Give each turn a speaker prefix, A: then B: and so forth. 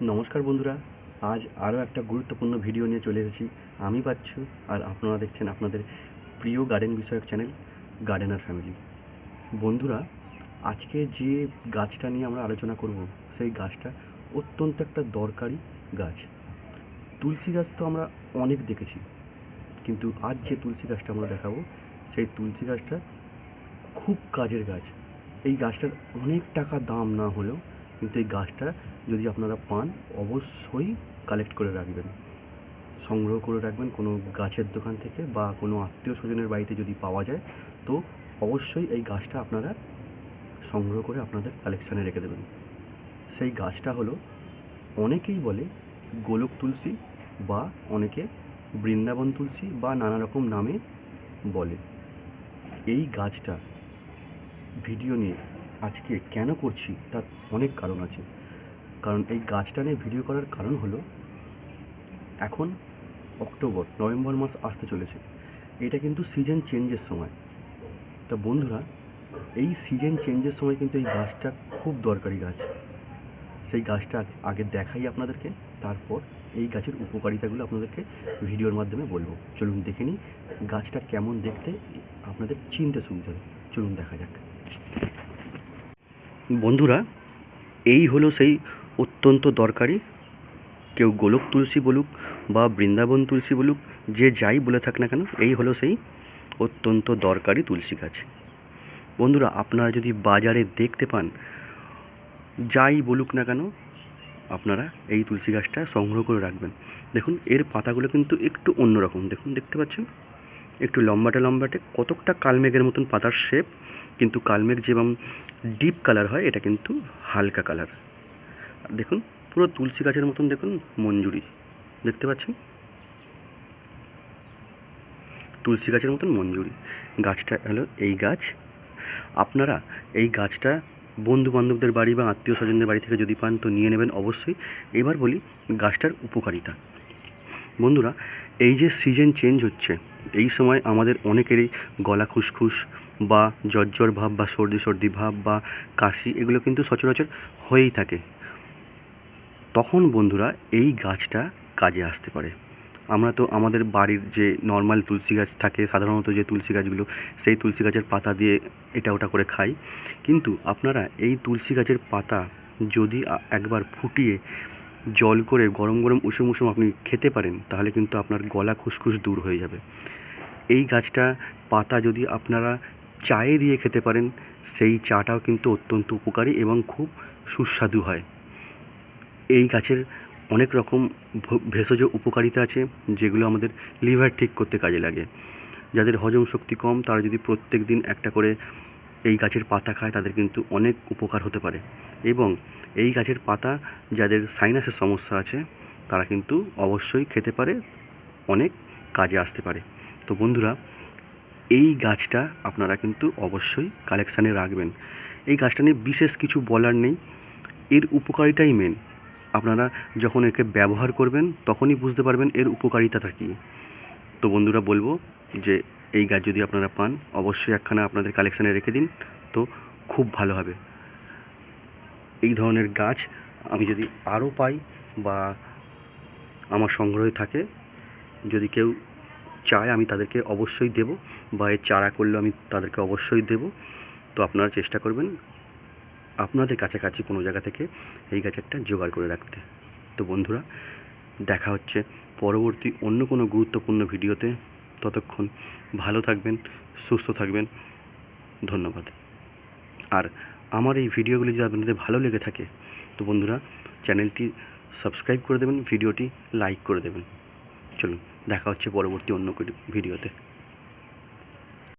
A: নমস্কার বন্ধুরা, আজ আরও একটা গুরুত্বপূর্ণ ভিডিও নিয়ে চলে এসেছি। আমি পাচ্ছু আর আপনারা দেখছেন আপনাদের প্রিয় গার্ডেন বিষয়ক চ্যানেল গার্ডেনার ফ্যামিলি। বন্ধুরা, আজকে যে গাছটা নিয়ে আমরা আলোচনা করব, সেই গাছটা অত্যন্ত একটা দরকারি গাছ। তুলসী গাছ তো আমরা অনেক দেখেছি, কিন্তু আজ যে তুলসী গাছটা আমরা দেখাবো, সেই তুলসী গাছটা খুব কাজের গাছ। এই গাছটার অনেক টাকা দাম না হলেও কিন্তু এই গাছটা যদি আপনারা পান, অবশ্যই কালেক্ট করে রাখবেন। সংগ্রহ করে রাখবেন কোনো গাছের দোকান থেকে বা কোনো আত্মীয় স্বজনের বাড়িতে যদি পাওয়া যায়, তো অবশ্যই এই গাছটা আপনারা সংগ্রহ করে আপনাদের কালেকশানে রেখে দেবেন। সেই গাছটা হলো অনেকেই বলে গোলক তুলসী বা অনেকে বৃন্দাবন তুলসী বা নানা রকম নামে বলে। এই গাছটা ভিডিও নিয়ে আজকে কেন করছি তার অনেক কারণ আছে। কারণ এই গাছটা নিয়ে ভিডিও করার কারণ হলো, এখন অক্টোবর, নভেম্বর মাস আসতে চলেছে। এটা কিন্তু সিজন চেঞ্জের সময়। তা বন্ধুরা, এই সিজন চেঞ্জের সময় কিন্তু এই গাছটা খুব দরকারি গাছ। সেই গাছটা আগে দেখাই আপনাদেরকে, তারপর এই গাছের উপকারিতাগুলো আপনাদেরকে ভিডিওর মাধ্যমে বলব। চলুন দেখে নিই গাছটা কেমন দেখতে, আপনাদের চিনতে সুবিধা হবে। চলুন দেখা যাক। বন্ধুরা, এই হলো সেই অত্যন্ত দরকারি। কেউ গোলক তুলসী বলুক বা বৃন্দাবন তুলসী বলুক, যে যাই বলে থাক না কেন, এই হলো সেই অত্যন্ত দরকারি তুলসী গাছ। বন্ধুরা, আপনারা যদি বাজারে দেখতে পান, যাই বলুক না কেন, আপনারা এই তুলসী গাছটা সংগ্রহ করে রাখবেন। দেখুন, এর পাতাগুলো কিন্তু একটু অন্যরকম। দেখুন, দেখতে পাচ্ছেন? একটু লম্বাটে লম্বাটে, কতকটা কালমেঘের মতন পাতার শেপ কিন্তু কালমেঘ যেমন ডিপ কালার হয়, এটা কিন্তু হালকা কালার দেখুন, পুরো তুলসী গাছের মতন দেখুন, মঞ্জুরি। দেখতে পাচ্ছেন? তুলসী গাছের মতন মঞ্জুরি। গাছটা হলো এই গাছ। আপনারা এই গাছটা বন্ধু বান্ধবদের বাড়ি বা আত্মীয় স্বজনদের বাড়ি থেকে যদি পান, তো নিয়ে নেবেন অবশ্যই। এবার বলি গাছটার উপকারিতা। বন্ধুরা, এই যে সিজন চেঞ্জ হচ্ছে, এই সময় আমাদের অনেকেরই গলা খুসখুস বা জ্বর ভাব বা সর্দি সর্দি ভাব বা কাশি এগুলো কিন্তু সচরাচর হয়েই থাকে। তখন বন্ধুরা, এই গাছটা কাজে আসতে পারে। আমরা তো আমাদের বাড়ির যে নর্মাল তুলসী গাছ থাকে, সাধারণত যে তুলসী গাছগুলো, সেই তুলসী গাছের পাতা দিয়ে এটা ওটা করে খাই। কিন্তু আপনারা এই তুলসী গাছের পাতা যদি একবার ফুটিয়ে জল করে গরম গরম উষুম উষুম আপনি খেতে পারেন, তাহলে কিন্তু আপনার গলা খুসখুস দূর হয়ে যাবে। এই গাছটা পাতা যদি আপনারা চায়ে দিয়ে খেতে পারেন, সেই চাটাও কিন্তু অত্যন্ত উপকারী এবং খুব সুস্বাদু হয়। এই গাছের অনেক রকম ভেষজ উপকারিতা আছে, যেগুলো আমাদের লিভার ঠিক করতে কাজে লাগে। যাদের হজম শক্তি কম, তারা যদি প্রত্যেক দিন একটা করে এই গাছের পাতা খায়, তাদের কিন্তু অনেক উপকার হতে পারে। এবং এই গাছের পাতা যাদের সাইনাসের সমস্যা আছে, তারা কিন্তু অবশ্যই খেতে পারে, অনেক কাজে আসতে পারে। তো বন্ধুরা, এই গাছটা আপনারা কিন্তু অবশ্যই কালেকশানে রাখবেন। এই গাছটা নিয়ে বিশেষ কিছু বলার নেই। এর উপকারিতাই মেন আপনারা যখন একে ব্যবহার করবেন, তখনই বুঝতে পারবেন এর উপকারিতাটা কী। তো বন্ধুরা, বলব যে এই গাছ যদি আপনারা পান, অবশ্যই একখানা আপনাদের কালেকশানে রেখে দিন, তো খুব ভালো হবে। এই ধরনের গাছ আমি যদি আরও পাই বা আমার সংগ্রহে থাকে, যদি কেউ চায় আমি তাদেরকে অবশ্যই দেব বা এর চারা করলে আমি তাদেরকে অবশ্যই দেব। তো আপনারা চেষ্টা করবেন আপনাদের কাছাকাছি কোনো জায়গা থেকে এই গাছেরটা জোগাড় করে রাখতে। তো বন্ধুরা, দেখা হচ্ছে পরবর্তী অন্য কোনো গুরুত্বপূর্ণ ভিডিওতে। ততক্ষণ ভালো থাকবেন, সুস্থ থাকবেন। ধন্যবাদ। আর আমার এই ভিডিওগুলি যদি আপনাদের ভালো লেগে থাকে, তো বন্ধুরা চ্যানেলটি সাবস্ক্রাইব করে দেবেন, ভিডিওটি লাইক করে দেবেন। চলুন, দেখা হচ্ছে পরবর্তী অন্য ভিডিওতে।